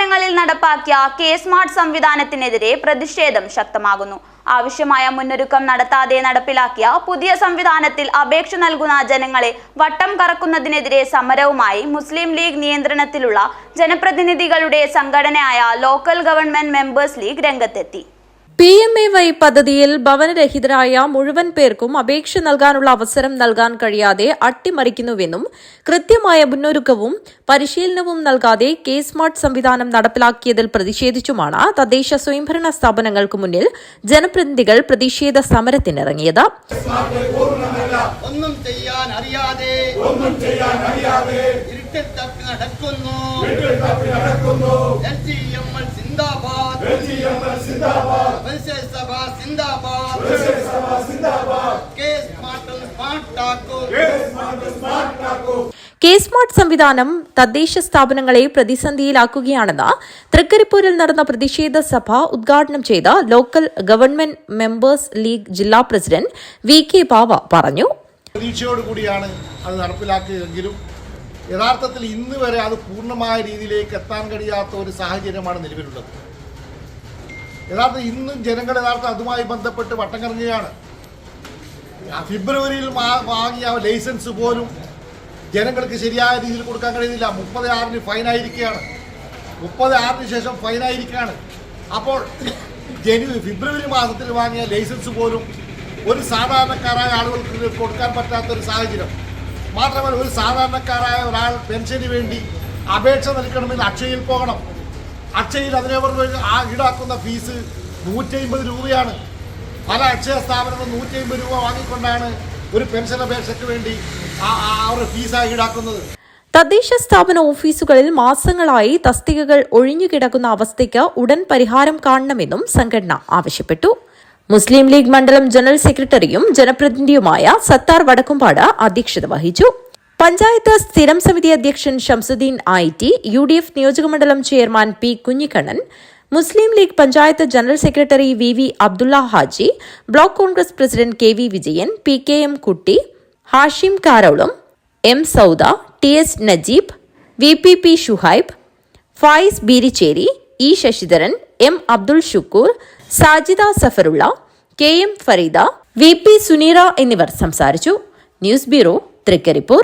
സ്ഥാപനങ്ങളിൽ നടപ്പാക്കിയ K smart സംവിധാനത്തിനെതിരെ പ്രതിഷേധം ശക്തമാകുന്നു. ആവശ്യമായ മുന്നൊരുക്കം നടത്താതെ നടപ്പിലാക്കിയ പുതിയ സംവിധാനത്തിൽ അപേക്ഷ നൽകുന്ന ജനങ്ങളെ വട്ടം കറക്കുന്നതിനെതിരെ സമരവുമായി മുസ്ലിം ലീഗ് നിയന്ത്രണത്തിലുള്ള ജനപ്രതിനിധികളുടെ സംഘടനയായ ലോക്കൽ ഗവൺമെന്റ് മെമ്പേഴ്സ് ലീഗ് രംഗത്തെത്തി. പി എം എ വൈ പദ്ധതിയിൽ ഭവനരഹിതരായ മുഴുവൻ പേർക്കും അപേക്ഷ നൽകാനുള്ള അവസരം നൽകാൻ കഴിയാതെ അട്ടിമറിക്കുന്നുവെന്നും കൃത്യമായ മുന്നൊരുക്കവും പരിശീലനവും നൽകാതെ കെ സ്മാർട്ട് സംവിധാനം നടപ്പിലാക്കിയതിൽ പ്രതിഷേധിച്ചുമാണ് തദ്ദേശ സ്വയംഭരണ സ്ഥാപനങ്ങൾക്ക് മുന്നിൽ ജനപ്രതിനിധികൾ പ്രതിഷേധ സമരത്തിനിറങ്ങിയത്. ഒന്നും ചെയ്യാൻ അറിയാതെ ഒന്നും ചെയ്യാൻ അറിയാതെ ഇരുട്ടിൽ തപ്പി നടക്കുന്നു. സിന്ദാബാദ്. കെ സ്മാർട്ട് സ്മാർട്ട് ആക്കൂ കെ സ്മാർട്ട് സംവിധാനം തദ്ദേശ സ്ഥാപനങ്ങളെ പ്രതിസന്ധിയിലാക്കുകയാണെന്ന് തൃക്കരിപ്പൂരിൽ നടന്ന പ്രതിഷേധ സഭ ഉദ്ഘാടനം ചെയ്ത ലോക്കൽ ഗവൺമെന്റ് മെമ്പേഴ്സ് ലീഗ് ജില്ലാ പ്രസിഡന്റ് വി കെ പാവ പറഞ്ഞു. പ്രതീക്ഷയോടുകൂടിയാണ് അത് നടപ്പിലാക്കിയതെങ്കിലും യഥാർത്ഥത്തിൽ ഇന്ന് വരെ അത് പൂർണമായ രീതിയിലേക്ക് എത്താൻ കഴിയാത്ത ഒരു സാഹചര്യമാണ് നിലവിലുള്ളത്. യഥാർത്ഥത്തിൽ ഇന്നും ജനങ്ങൾ യഥാർത്ഥം അതുമായി ബന്ധപ്പെട്ട് വട്ടം കറങ്ങുകയാണ്. ഫെബ്രുവരിയിൽ വാങ്ങിയ ലൈസൻസ് പോലും ജനങ്ങൾക്ക് ശരിയായ രീതിയിൽ കൊടുക്കാൻ കഴിയുന്നില്ല. മുപ്പത് ആറിന് ഫൈനായിരിക്കുകയാണ്. മുപ്പത് ആറിന് ശേഷം ഫൈനായിരിക്കുകയാണ്. അപ്പോൾ ജനുവരി ഫെബ്രുവരി മാസത്തിൽ വാങ്ങിയ ലൈസൻസ് പോലും ഒരു സാധാരണക്കാരായ ആളുകൾക്ക് കൊടുക്കാൻ പറ്റാത്ത ഒരു സാഹചര്യം. മാത്രമല്ല ഒരു സാധാരണക്കാരായ ഒരാൾ പെൻഷന് വേണ്ടി അപേക്ഷ നൽകണമെങ്കിൽ അക്ഷയയിൽ പോകണം. അക്ഷയയിൽ അതിനവർ ആ ഈടാക്കുന്ന ഫീസ് നൂറ്റി അമ്പത് രൂപയാണ്. പല അക്ഷയ സ്ഥാപനങ്ങളും നൂറ്റി അമ്പത് രൂപ വാങ്ങിക്കൊണ്ടാണ് ഒരു പെൻഷൻ അപേക്ഷയ്ക്ക് വേണ്ടി ആ ഫീസായി ഈടാക്കുന്നത്. തദ്ദേശ സ്ഥാപന ഓഫീസുകളിൽ മാസങ്ങളായി തസ്തികകൾ ഒഴിഞ്ഞുകിടക്കുന്ന അവസ്ഥയ്ക്ക് ഉടൻ പരിഹാരം കാണണമെന്നും സംഘടന ആവശ്യപ്പെട്ടു. മുസ്ലിം ലീഗ് മണ്ഡലം ജനറൽ സെക്രട്ടറിയും ജനപ്രതിനിധിയുമായ സത്താർ വടക്കുംപാട് അധ്യക്ഷത വഹിച്ചു. പഞ്ചായത്ത് സ്ഥിരം സമിതി അധ്യക്ഷൻ Shamsuddin I T U D F നിയോജകമണ്ഡലം chairman P Kunhikannan Muslim league panchayat general secretary V V Abdullah Haji block Congress president K V Vijayan P K M Kutty Hashim കാരോളും M Sauda T S Najeeb V P P Shuhaib Faiz Beericheri E Sasidharan M Abdul Shukkur Sajida Safarulla K M Fareeda V P Suneera എന്നിവർ സംസാരിച്ചു. News bureau Trikaripur.